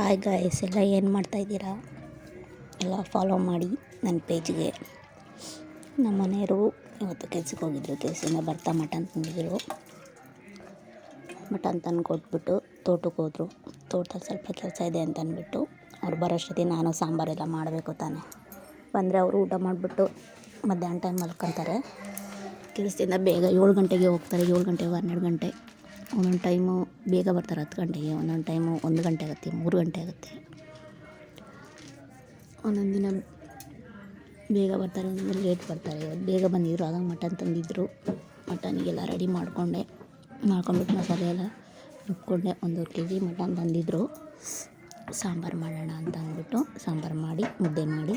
Hi guys ಎಲ್ಲ ಏನು ಮಾಡ್ತಾಯಿದ್ದೀರಾ ಎಲ್ಲ ಫಾಲೋ ಮಾಡಿ ನನ್ನ ಪೇಜ್ಗೆ ನಮ್ಮ ಮನೆಯವರು ಇವತ್ತು ಕೆಲ್ಸಕ್ಕೆ ಹೋಗಿದ್ರು, ಕೆಲಸದಿಂದ ಬರ್ತಾ ಮಟನ್ ತಂದಿದ್ರು ಮಟನ್ ತಂದು ಕೊಟ್ಬಿಟ್ಟು ತೋಟಕ್ಕೆ ಹೋದರು. ತೋಟದಲ್ಲಿ ಸ್ವಲ್ಪ ಕೆಲಸ ಇದೆ ಅಂತ ಅಂದ್ಬಿಟ್ಟು ಅವ್ರು ಬರೋಷ್ಟೊತ್ತಿಗೆ ನಾನು ಸಾಂಬಾರೆಲ್ಲ ಮಾಡಬೇಕು ತಾನೆ. ಬಂದರೆ ಅವರು ಊಟ ಮಾಡಿಬಿಟ್ಟು ಮಧ್ಯಾಹ್ನ ಟೈಮ್ ಮಲ್ಕೊತಾರೆ. ಕೆಲಸದಿಂದ ಬೇಗ ಏಳು ಗಂಟೆಗೆ ಹೋಗ್ತಾರೆ, ಏಳು ಗಂಟೆಗೆ ಹನ್ನೆರಡು ಗಂಟೆ. ಒಂದೊಂದು ಟೈಮು ಬೇಗ ಬರ್ತಾರೆ ಹತ್ತು ಗಂಟೆಗೆ, ಒಂದೊಂದು ಟೈಮು ಒಂದು ಗಂಟೆ ಆಗುತ್ತೆ, ಮೂರು ಗಂಟೆ ಆಗುತ್ತೆ. ಒಂದೊಂದು ದಿನ ಬೇಗ ಬರ್ತಾರೆ, ಒಂದೊಂದು ಲೇಟ್ ಬರ್ತಾರೆ. ಬೇಗ ಬಂದಿದ್ದರು ಆಗ ಮಟನ್ ತಂದಿದ್ದರು ಮಟನಿಗೆಲ್ಲ ರೆಡಿ ಮಾಡಿಕೊಂಡೆ. ಮಾಡ್ಕೊಂಡ್ಬಿಟ್ಟು ಮಸಾಲೆ ಎಲ್ಲ ರುಬ್ಕೊಂಡೆ. ಒಂದೂವರೆ ಕೆ ಜಿ ಮಟನ್ ತಂದಿದ್ದರು ಸಾಂಬಾರು ಮಾಡೋಣ ಅಂತ ಅಂದ್ಬಿಟ್ಟು ಸಾಂಬಾರು ಮಾಡಿ, ಮುದ್ದೆ ಮಾಡಿ.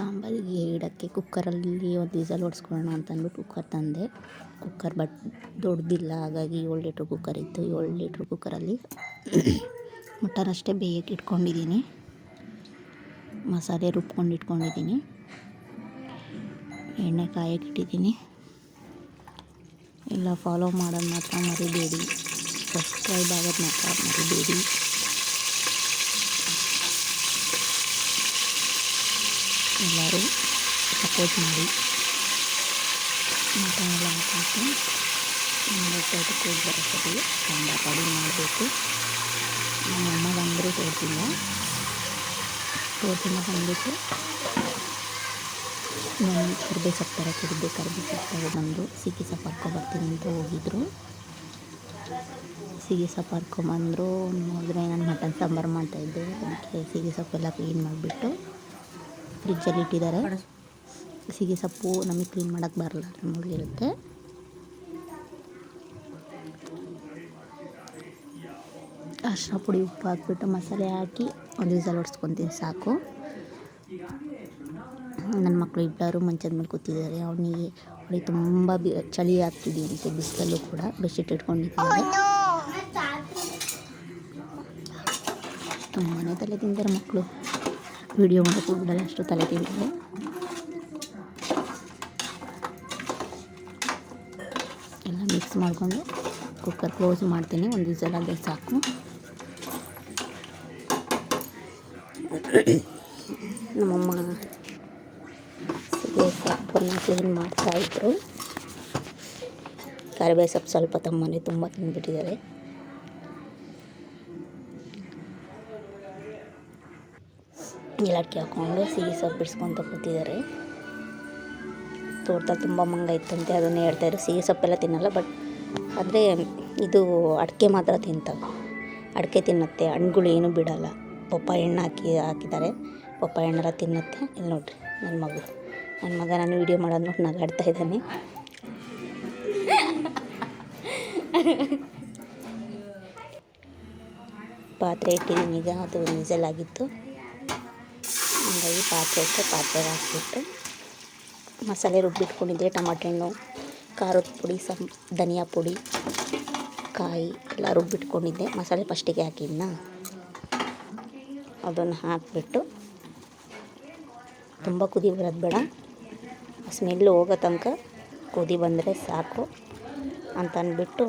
ಸಾಂಬಾರಿಗೆ ಇಡೋಕ್ಕೆ ಕುಕ್ಕರಲ್ಲಿ ಒಂದು ವಿಸಲ್ ಹೊಡ್ಸ್ಕೊಳ್ಳೋಣ ಅಂತ ಅಂದ್ಬಿಟ್ಟು ಕುಕ್ಕರ್ ತಂದೆ. ಕುಕ್ಕರ್ ಬಟ್ ದೊಡ್ಡದಿಲ್ಲ ಹಾಗಾಗಿ ಏಳು ಲೀಟ್ರ್ ಕುಕ್ಕರ್ ಇತ್ತು. ಏಳು ಲೀಟ್ರ್ ಕುಕ್ಕರಲ್ಲಿ ಮಟನ್ ಅಷ್ಟೇ ಬೇಯಕ್ಕೆ ಇಟ್ಕೊಂಡಿದ್ದೀನಿ. ಮಸಾಲೆ ರುಬ್ಕೊಂಡು ಇಟ್ಕೊಂಡಿದ್ದೀನಿ. ಎಣ್ಣೆ ಕಾಯಕ್ಕೆ ಇಟ್ಟಿದ್ದೀನಿ. ಎಲ್ಲ ಫಾಲೋ ಮಾಡೋದು ಮಾತ್ರ ಮರಿಬೇಡಿ. ಸಬ್ಸ್ಕ್ರೈಬ್ ಆಗೋದು ಮಾತ್ರ ಮರಿಬೇಡಿ. ಎಲ್ಲರೂ ಸಪೋರ್ಟ್ ಮಾಡಿ. ಮಟನ್ ಎಲ್ಲ ಹಾಕಿ ಹೋಗಿ ಬರೋಷ್ಟೊತ್ತಿಗೆ ಸಾಂಬಾರು ರೆಡಿ ಮಾಡಬೇಕು. ನಮ್ಮ ಅಮ್ಮ ಬಂದರೆ ತೋರಿಸಿಲ್ಲ. ತೋಟದಿಂದ ಬಂದುಬಿಟ್ಟು ನಾನು ಕರಿಬೇವು ಸೊಪ್ಪು ತರಕ್ಕೆ ಇದ್ದೆ ಕರಿಬೇವು ಸೊಪ್ಪು ತಗೊಬಂದು ಸಿಕ್ಕಿ ಸೊಪ್ಪು ಹರ್ಕೊಬರ್ತೀನಿ ಅಂತ ಹೋಗಿದ್ರು. ಸಿಗಿ ಸೊಪ್ಪು ಹರ್ಕೊಂಬಂದರು ನೋಡಿದ್ರೆ ನಾನು ಮಟನ್ ಸಾಂಬಾರು ಮಾಡ್ತಾಯಿದ್ದೆ ಅದಕ್ಕೆ ಸಿಗಿ ಸೊಪ್ಪೆಲ್ಲ ಕ್ಲೀನ್ ಮಾಡಿಬಿಟ್ಟು ಫ್ರಿಜ್ಜಲ್ಲಿ ಇಟ್ಟಿದ್ದಾರೆ. ಸಿಗೆ ಸೊಪ್ಪು ನಮಗೆ ಕ್ಲೀನ್ ಮಾಡೋಕ್ಕೆ ಬರಲ್ಲ ಮುಳ್ಳಿರುತ್ತೆ ಅರ್ಶಿನ ಪುಡಿ ಉಪ್ಪು ಹಾಕ್ಬಿಟ್ಟು ಮಸಾಲೆ ಹಾಕಿ ಒಂದು ದಿವಸ ಹೊಡ್ಸ್ಕೊತೀನಿ ಸಾಕು. ನನ್ನ ಮಕ್ಕಳು ಇಬ್ಬರು ಮಂಚದ ಮೇಲೆ ಕೂತಿದ್ದಾರೆ. ಅವನಿಗೆ ಅವಳಿಗೆ ತುಂಬ ಬಿ ಚಳಿ ಆಗ್ತಿದೆಯಂತೆ ಬಿಸಿಲಲ್ಲೂ ಕೂಡ ಬೆಡ್ಶೀಟ್ ಇಟ್ಕೊಂಡಿದ್ದಾರೆ. ತುಂಬಾ ತಲೆ ತಿಂತಾರೆ ಮಕ್ಕಳು ವೀಡಿಯೋ ಮಾಡೋಕ್ಕೂ ಬಿಡಲ್ಲ ಅಷ್ಟು ತಲೆ ತಿಂತಾರೆ ಎಲ್ಲ ಮಿಕ್ಸ್ ಮಾಡಿಕೊಂಡು ಕುಕ್ಕರ್ ಕ್ಲೋಸ್ ಮಾಡ್ತೀನಿ. ಒಂದು ವಿಸಲ್ ಸಾಕು. ನಮ್ಮಮ್ಮ ಸಿಗೆ ಸೊಪ್ಪನ್ನು ಕ್ಲೀನ್ ಮಾಡ್ತಾಯಿದ್ರು ಕರಿಬೇವು ಸೊಪ್ಪು ಸ್ವಲ್ಪ ತಮ್ಮನೆ ತುಂಬ ತಿಂದ್ಬಿಟ್ಟಿದ್ದಾರೆ. ಏಲಕ್ಕಿ ಹಾಕ್ಕೊಂಡು ಸಿಹಿ ಸೊಪ್ಪು ಬಿಡಿಸ್ಕೊತ ಕೂತಿದ್ದಾರೆ. ತೋಟದಲ್ಲಿ ತುಂಬ ಮಂಗ ಇತ್ತಂತೆ ಅದನ್ನೇ ಹೇಳ್ತಾಯಿದ್ರು ಸಿಹಿ ಸೊಪ್ಪೆಲ್ಲ ತಿನ್ನಲ್ಲ ಬಟ್ ಆದರೆ ಇದು ಅಡಿಕೆ ಮಾತ್ರ ತಿಂತವೆ. ಅಡಿಕೆ ತಿನ್ನುತ್ತೆ ಹಣ್ಗಳು ಏನೂ ಬಿಡಲ್ಲ. ಪಪ್ಪಾಯ ಹಣ್ಣು ಹಾಕಿ, ಹಾಕಿದ್ದಾರೆ. ಪಪ್ಪಾಯ ಹಣ್ಣೆಲ್ಲ ತಿನ್ನುತ್ತೆ. ಇಲ್ಲಿ ನೋಡಿರಿ ನನ್ನ ಮಗ. ನನ್ನ ಮಗ ನಾನು ವೀಡಿಯೋ ಮಾಡೋದು ನೋಡಿ, ನಗಾಡ್ತಾ ಇದ್ದಾನೆ. ಪಾತ್ರೆ ಇಟ್ಟಿದ್ದೀನಿ ಈಗ, ಅದು ವಿಸಲ್ ಆಗಿತ್ತು ಪಾತ್ರೆ ಪಾತ್ರೆಗೆ ಹಾಕ್ಬಿಟ್ಟು ಮಸಾಲೆ ರುಬ್ಬಿಟ್ಕೊಂಡಿದ್ದೆ ಟಮಾಟೆ ಹಣ್ಣು, ಖಾರದ ಪುಡಿ, ಸಂ, ಧನಿಯಾ ಪುಡಿ, ಕಾಯಿ ಎಲ್ಲ ರುಬ್ಬಿಟ್ಕೊಂಡಿದ್ದೆ ಮಸಾಲೆ ಫಸ್ಟಿಗೆ ಹಾಕಿದ್ನ ಅದನ್ನು ಹಾಕಿಬಿಟ್ಟು ತುಂಬ ಕುದಿ ಬರೋದು ಬೇಡ. ಸ್ಮೆಲ್ಲು ಹೋಗೋ ತನಕ ಕುದಿ ಬಂದರೆ ಸಾಕು ಅಂತ ಅಂದ್ಬಿಟ್ಟು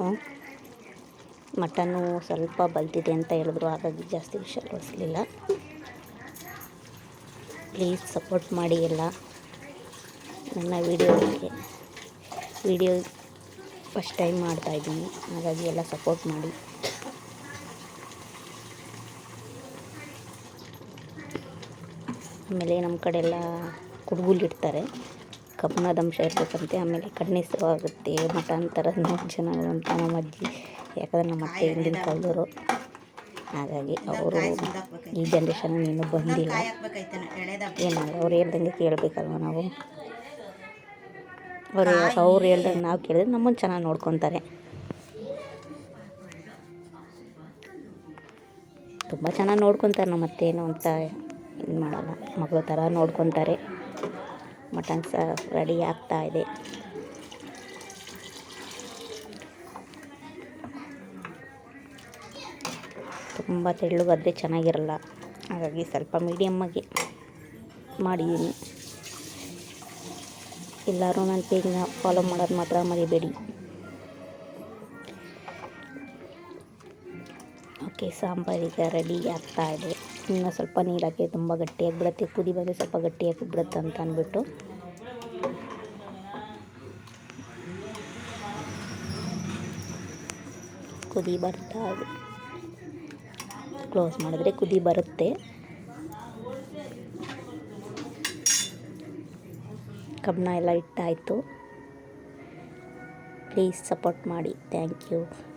ಮಟನ್ನು ಸ್ವಲ್ಪ ಬಲ್ತಿದೆ ಅಂತ ಹೇಳಿದ್ರು, ಹಾಗಾಗಿ ಜಾಸ್ತಿ ವಿಷಯ ಹೊಡಿಸ್ಲಿಲ್ಲ ಪ್ಲೀಸ್ ಸಪೋರ್ಟ್ ಮಾಡಿ ಎಲ್ಲ ನನ್ನ ವಿಡಿಯೋಕ್ಕೆ ವಿಡಿಯೋ ಫಸ್ಟ್ ಟೈಮ್ ಮಾಡ್ತಾಯಿದ್ದೀನಿ ಹಾಗಾಗಿ ಎಲ್ಲ ಸಪೋರ್ಟ್ ಮಾಡಿ. ಆಮೇಲೆ ನಮ್ಮ ಕಡೆ ಎಲ್ಲ ಕುಡ್ಗುಲಿಡ್ತಾರೆ ಕಬ್ಬಿಣದ ಅಂಶ ಇರಬೇಕಂತೆ ಆಮೇಲೆ ಥರ ನೋಡಿ ಚೆನ್ನಾಗಿ ಅಂತ ನಮ್ಮ ಅಜ್ಜಿ. ಯಾಕಂದ್ರೆ ನಮ್ಮ ಅತ್ತೆ ಹಿಂದಿನ ಕಾಲದವರು. ಹಾಗಾಗಿ ಅವರು ಈ ಜನ್ರೇಷನ್ ಇನ್ನೂ ಬಂದಿಲ್ಲ ಏನಾದ್ರು ಅವ್ರು ಹೇಳ್ದಂಗೆ ಕೇಳಬೇಕಲ್ವ ನಾವು? ಅವರು ಅವ್ರು ಹೇಳ್ದಂಗೆ ನಾವು ಕೇಳಿದ್ರೆ ನಮ್ಮನ್ನು ಚೆನ್ನಾಗಿ ನೋಡ್ಕೊತಾರೆ. ತುಂಬ ಚೆನ್ನಾಗಿ ನೋಡ್ಕೊತಾರೆ ನಮ್ಮ ಅತ್ತೇನು ಅಂತ ಇದು ಮಾಡಲ್ಲ. ಮಗಳ ಥರ ನೋಡ್ಕೊತಾರೆ. ಮಟನ್ ಸಹ ರೆಡಿ ಆಗ್ತಾ ತುಂಬ ತೆಳ್ಳಗಾದರೆ ಚೆನ್ನಾಗಿರಲ್ಲ. ಹಾಗಾಗಿ ಸ್ವಲ್ಪ ಮೀಡಿಯಮ್ಮಾಗಿ ಮಾಡಿದ್ದೀನಿ. ಎಲ್ಲರೂ ನನ್ನ ಪೇಜ್ನ ಫಾಲೋ ಮಾಡೋದು ಮಾತ್ರ ಮರಿಬೇಡಿ. ಓಕೆ ಸಾಂಬಾರೀಗ ರೆಡಿ ಆಗ್ತಾ ಇದೆ. ಇನ್ನು ಸ್ವಲ್ಪ ನೀರು ಹಾಕಿ ತುಂಬ ಗಟ್ಟಿಯಾಗಿ ಬಿಡುತ್ತೆ. ಕುದಿ ಬಂದರೆ ಸ್ವಲ್ಪ ಗಟ್ಟಿಯಾಗಿ ಬಿಡುತ್ತೆ ಅಂತ ಅಂದ್ಬಿಟ್ಟು. ಕುದಿ ಬರ್ತಾ ಇದೆ. ಕ್ಲೋಸ್ ಮಾಡಿದ್ರೆ ಕುದಿ ಬರುತ್ತೆ. ಕಬ್ಬನ್ನ ಎಲ್ಲ ಇಟ್ಟಾಯಿತು. ಪ್ಲೀಸ್ ಸಪೋರ್ಟ್ ಮಾಡಿ. Thank you